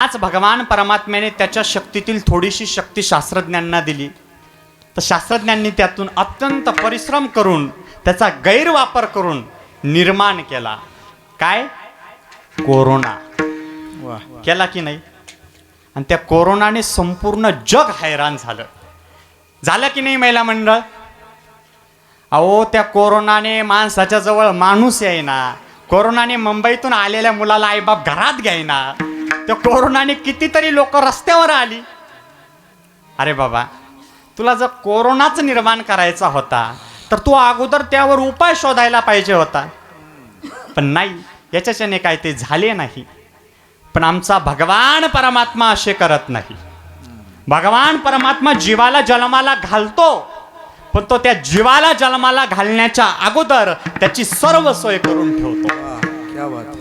आज भगवान परमात्म्याने त्याच्या शक्तीतील थोडीशी शक्ती शास्त्रज्ञांना दिली. तर शास्त्रज्ञांनी त्यातून अत्यंत परिश्रम करून त्याचा गैरवापर करून निर्माण केला. काय? कोरोना. केला की नाही? आणि त्या कोरोनाने संपूर्ण जग हैराण झालं. झालं की नाही महिला मंडळ? अहो त्या कोरोनाने माणसाच्या जवळ माणूस येईना. कोरोनाने मुंबईतून आलेल्या मुलाला आईबाप घरात घ्यायना त्या कोरोनाने कितीतरी लोक रस्त्यावर आली. अरे बाबा तुला जर कोरोनाच निर्माण करायचा होता तर तू अगोदर त्यावर उपाय शोधायला पाहिजे होता. पण नाही याच्याच्याने काय ते झाले नाही. पण आमचा भगवान परमात्मा असे करत नाही. भगवान परमात्मा जीवाला जन्माला घालतो पण तो त्या जीवाला जन्माला घालण्याच्या अगोदर त्याची सर्व सोय करून ठेवतो. क्या बात